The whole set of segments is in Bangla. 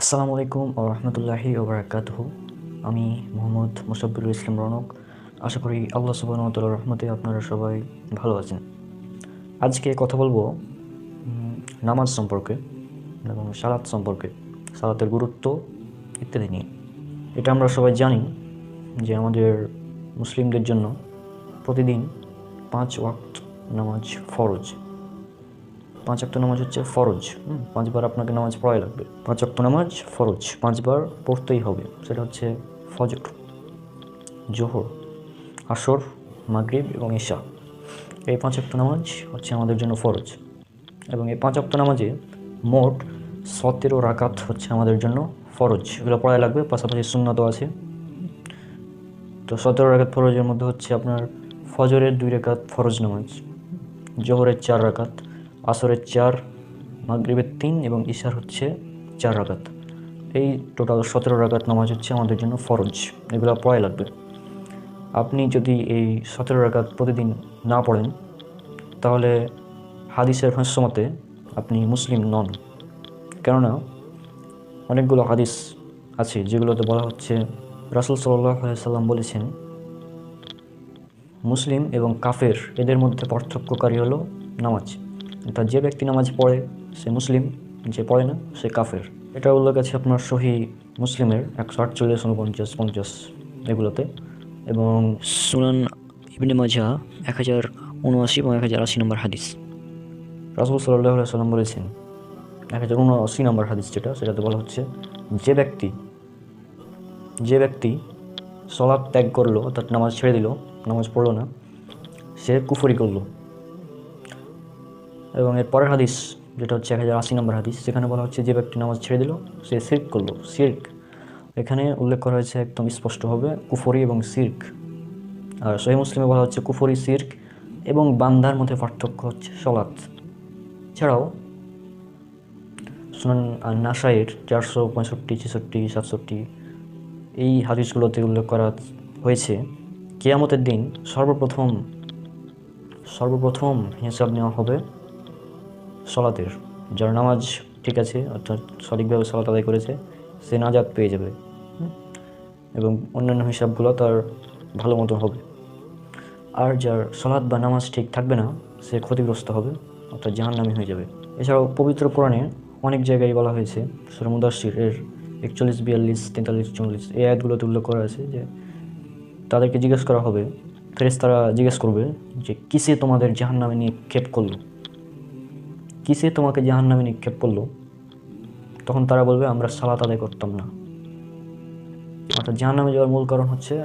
আসসালামু আলাইকুম ও রহমতুল্লাহি ওবরাকাতহ আমি মোহাম্মদ মুসাব্বিরুল ইসলাম রনক। আশা করি আল্লাহ সুবাহতাল রহমতে আপনারা সবাই ভালো আছেন। আজকে কথা বলব নামাজ সম্পর্কে এবং সালাত সম্পর্কে, সালাতের গুরুত্ব ইত্যাদি নিয়ে। এটা আমরা সবাই জানি যে আমাদের মুসলিমদের জন্য প্রতিদিন পাঁচ ওয়াক্ত নামাজ ফরজ। পাঁচ অক্ত নামাজ হচ্ছে ফরজ পাঁচবার আপনাকে নামাজ পড়াই লাগবে। পাঁচ অক্ত নামাজ ফরজ, পাঁচবার পড়তেই হবে, সেটা হচ্ছে ফজর, জোহর, আসর, মাগরিব এবং ঈশা এই পাঁচ অক্ত নামাজ হচ্ছে আমাদের জন্য ফরজ এবং এই পাঁচ অক্ত নামাজে মোট সতেরো রাকাত হচ্ছে আমাদের জন্য ফরজ। এগুলো পড়াই লাগবে, পাশাপাশি সুন্নাতও আছে। তো সতেরো রাকাত ফরজের মধ্যে হচ্ছে আপনার ফজরের দুই রাকাত ফরজ নামাজ, জোহরের চার রাকাত আসরের চার, মাগরিবের তিন এবং ঈশার হচ্ছে চার রাকাত। এই টোটাল সতেরো রাকাত নামাজ হচ্ছে আমাদের জন্য ফরজ, এগুলো পড়াই লাগবে। আপনি যদি এই সতেরো রাকাত প্রতিদিন না পড়েন, তাহলে হাদিসের ভাষ্য মতে আপনি মুসলিম নন। কেননা, অনেকগুলো হাদিস আছে যেগুলোতে বলা হচ্ছে, রাসুল সাল্লাহ সাল্লাম বলেছেন, মুসলিম এবং কাফের এদের মধ্যে পার্থক্যকারী হলো নামাজ। অর্থাৎ যে ব্যক্তি নামাজ পড়ে, সে মুসলিম, যে পড়ে না, সে কাফের। এটা উল্লেখ আছে আপনার সহি মুসলিমের একশো আটচল্লিশ, উনপঞ্চাশ, পঞ্চাশ এগুলোতে। এবং সুনান ইবনে মাজা এক হাজার উনআশি এবং এক হাজার আশি নম্বর হাদিস। রাসুল সাল্লাহ সাল্লাম বলেছেন, এক হাজার উনআশি নম্বর হাদিস যেটা, সেটাতে বলা হচ্ছে, যে ব্যক্তি যে ব্যক্তি সলাপ ত্যাগ করল, অর্থাৎ নামাজ ছেড়ে দিল, নামাজ পড়ল না, সে কুফরি করল। এবং এর পরের হাদিস, যেটা হচ্ছে এক হাজার আশি নম্বর হাদিস সেখানে বলা হচ্ছে, যে ব্যক্তি নামাজ ছেড়ে দিল, সে সির্ক করল। সির্ক এখানে উল্লেখ করা হয়েছে একদম স্পষ্টভাবে কুফরি এবং সির্ক আর সহি মুসলিমে বলা হচ্ছে, কুফরি সির্ক এবং বান্ধার মধ্যে পার্থক্য হচ্ছে সলাৎ। এছাড়াও সুনান নাসাইয়ের চারশো পঁয়ষট্টি, ছেষট্টি, সাতষট্টি, এই হাদিসগুলোতে উল্লেখ করা হয়েছে, কেয়ামতের দিন সর্বপ্রথম সর্বপ্রথম হিসাব নেওয়া হবে সলাতের। যার নামাজ ঠিক আছে, অর্থাৎ সঠিকভাবে সলাত আদায় করেছে, সে নাজাত পেয়ে যাবে এবং অন্যান্য হিসাবগুলো তার ভালো মতো হবে। আর যার সলাৎ বা নামাজ ঠিক থাকবে না, সে ক্ষতিগ্রস্ত হবে, অর্থাৎ জাহান্নামী হয়ে যাবে। এছাড়াও পবিত্র কোরআনে অনেক জায়গায় বলা হয়েছে, সুরা মুদাসির এর একচল্লিশ, বিয়াল্লিশ, তেতাল্লিশ চল্লিশ এই আয়াতগুলোতে উল্লেখ করা আছে যে তাদেরকে জিজ্ঞেস করা হবে ফেরেস তারা জিজ্ঞেস করবে যে, কিসে তোমাদের জাহান্নামে ক্ষেপ করল? কিসে তোমাকে জাহান্নামে নিক্ষেপ করল? তখন তারা বলবে, আমরা সালাত আদায় করতাম না। অর্থাৎ জাহান্নামে যাওয়ার মূল কারণ হচ্ছে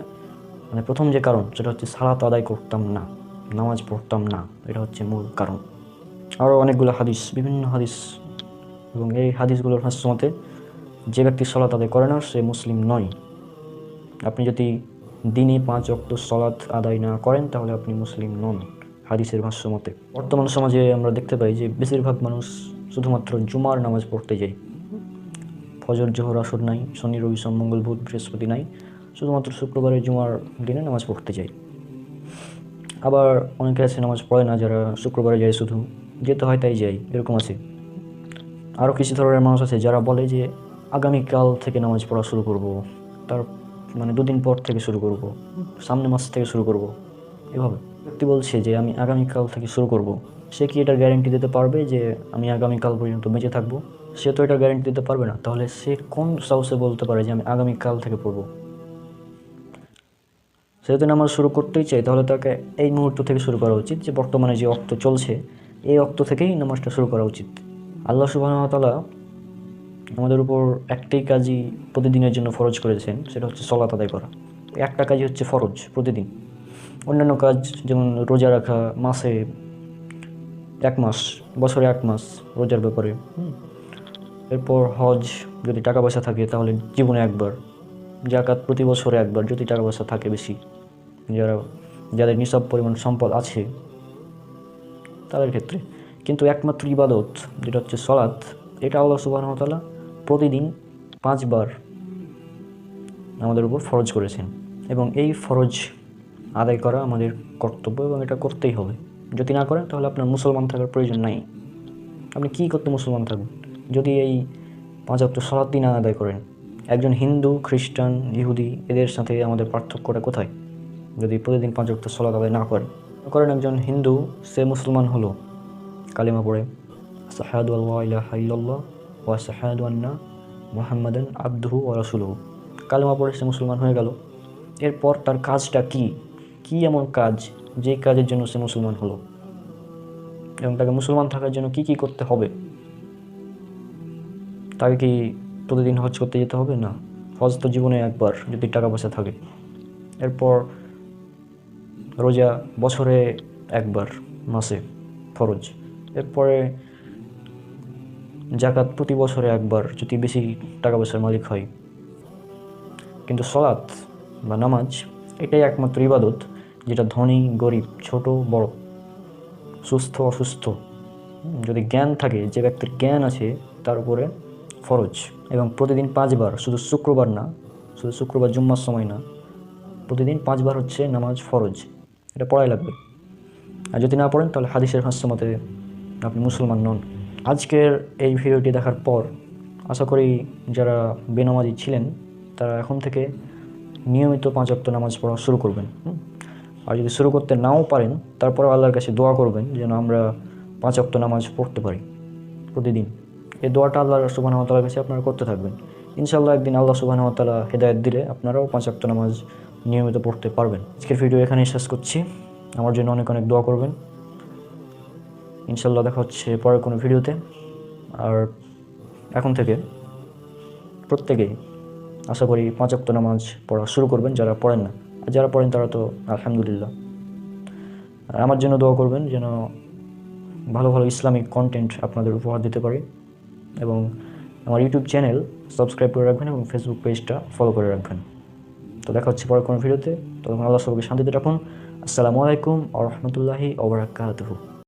মানে প্রথম যে কারণ, সেটা হচ্ছে সালাত আদায় করতাম না, নামাজ পড়তাম না, এটা হচ্ছে মূল কারণ। আরও অনেকগুলো হাদিস, বিভিন্ন হাদিস, এবং এই হাদিসগুলোর ভাষ্য মতে যে ব্যক্তি সলাত আদায় করে না, সে মুসলিম নয়। আপনি যদি দিনে পাঁচ অক্ত সলাৎ আদায় না করেন, তাহলে আপনি মুসলিম নন। হাদিসের ভাষ্য মতে, বর্তমান সমাজে আমরা দেখতে পাই যে বেশিরভাগ মানুষ শুধুমাত্র জুমার নামাজ পড়তে যায়। ফজর, জোহর, আসর নাই, শনি, রবি, সোম, মঙ্গল, বুধ, বৃহস্পতি নাই, শুধুমাত্র শুক্রবারে জুমার দিনে নামাজ পড়তে যায়। আবার অনেকে আছে নামাজ পড়ে না, যারা শুক্রবারে যায় শুধু যেতে হয় তাই যায়, এরকম আছে। আরও কিছু ধরনের মানুষ আছে যারা বলে যে, আগামীকাল থেকে নামাজ পড়া শুরু করব, তার মানে দুদিন পর থেকে শুরু করব সামনে মাস থেকে শুরু করব। এভাবে। ব্যক্তি বলছে যে আমি আগামীকাল থেকে শুরু করব। সে কি এটার গ্যারেন্টি দিতে পারবে যে আমি আগামীকাল পর্যন্ত বেঁচে থাকব? সে তো এটার গ্যারেন্টি দিতে পারবে না। তাহলে সে কোন সাহসে বলতে পারে যে আমি আগামীকাল থেকে পড়ব? সে যদি নামাজ শুরু করতেই চাই, তাহলে তাকে এই মুহূর্ত থেকে শুরু করা উচিত যে বর্তমানে যে অক্ত চলছে, এই অক্ত থেকেই নামাজটা শুরু করা উচিত। আল্লাহ সুবাহতালা আমাদের উপর একটাই কাজই প্রতিদিনের জন্য ফরজ করেছেন, সেটা হচ্ছে সলাত আদায় করা। একটা কাজই হচ্ছে ফরজ প্রতিদিন। অন্যান্য কাজ যেমন রোজা রাখা, মাসে এক মাস, বছরে এক মাস রোজার ব্যাপারে। এরপর হজ, যদি টাকা পয়সা থাকে তাহলে জীবনে একবার জাকাত প্রতি বছরে একবার, যদি টাকা পয়সা থাকে বেশি। যারা, যাদের নিসব পরিমাণ সম্পদ আছে, তাদের ক্ষেত্রে। কিন্তু একমাত্র ইবাদত, যেটা হচ্ছে সলাৎ, এটা আল্লাহ সুবাহতালা প্রতিদিন পাঁচবার আমাদের উপর ফরজ করেছেন। এবং এই ফরজ আদায় করা আমাদের কর্তব্য এবং এটা করতেই হবে। যদি না করেন, তাহলে আপনার মুসলমান থাকার প্রয়োজন নাই। আপনি কী করতে মুসলমান থাকবেন যদি এই পাঁচ অক্ট সলাৎ দিন আদায় করেন, একজন হিন্দু, খ্রিস্টান, ইহুদি, এদের সাথে আমাদের পার্থক্যটা কোথায়? যদি প্রতিদিন পাঁচ অক্ট সলাৎ আদায় না করেন করেন একজন হিন্দু, সে মুসলমান হলো। কালিমা পড়ে সাহাদু আল্লাহ ওয়া সাহাদু আন্না মোহাম্মদান আব্দুহু ও রসুলহু। কালিমা পড়ে সে মুসলমান হয়ে গেল। এরপর তার কাজটা কি? কি এমন কাজ যে কাজের জন্য সে মুসলমান হলো? এবং তাকে মুসলমান থাকার জন্য কি কি করতে হবে? তাকে কি প্রতিদিন হজ করতে যেতে হবে? না। হজ তো জীবনে একবার, যদি টাকা পয়সা থাকে। এরপর রোজা বছরে একবার, মাসে ফরজ। এরপরে জাকাত প্রতি বছরে একবার, যদি বেশি টাকা পয়সার মালিক হয়। কিন্তু সলাৎ বা নামাজ, এটাই একমাত্র ইবাদত। যেটা ধনী, গরিব, ছোট, বড়, সুস্থ, অসুস্থ। যদি জ্ঞান থাকে, যে ব্যক্তির জ্ঞান আছে, তার উপরে ফরজ। এবং প্রতিদিন পাঁচবার, শুধু শুক্রবার না, শুধু শুক্রবার জুম্মার সময় না, প্রতিদিন পাঁচবার হচ্ছে নামাজ ফরজ। এটা পড়াই লাগবে। আর যদি না পড়েন, তাহলে হাদিসের ভাষ্য মতে আপনি মুসলমান নন। আজকের এই ভিডিওটি দেখার পর, আশা করি যারা বেনামাজি ছিলেন, তারা এখন থেকে নিয়মিত পাঁচ অক্ট নামাজ পড়া শুরু করবেন? আর যদি শুরু করতে নাও পারেন, তারপরে আল্লাহর কাছে দোয়া করবেন যেন আমরা পাঁচ অক্ট নামাজ পড়তে পারি প্রতিদিন। এই দোয়াটা আল্লাহ সুবাহতালার কাছে আপনারা করতে থাকবেন। ইনশাল্লাহ একদিন আল্লাহ সুবাহতালা হেদায়ত দিলে আপনারাও পাঁচ অক্ট নামাজ নিয়মিত পড়তে পারবেন। আজকের ভিডিও এখানেই শেষ করছি। আমার জন্য অনেক অনেক দোয়া করবেন। ইনশাল্লাহ দেখা হচ্ছে পরের কোনো ভিডিওতে। আর এখন থেকে প্রত্যেকেই আশা করি পাঁচ অক্ট নামাজ পড়া শুরু করবেন, যারা পড়েন না। আর যারা পড়েন তারা তো আলহামদুলিল্লাহ। আর আমার জন্য দোয়া করবেন যেন ভালো ভালো ইসলামিক কন্টেন্ট আপনাদের উপহার দিতে পারি এবং আমার ইউটিউব চ্যানেল সাবস্ক্রাইব করে রাখবেন এবং ফেসবুক পেজটা ফলো করে রাখবেন। তো দেখা হচ্ছে পরে কোনো ভিডিওতে। তখন আল্লাহ সবাইকে শান্তিতে রাখুন। আসসালামু আলাইকুম আ রহমতুল্লাহি ওবরাকাতুহু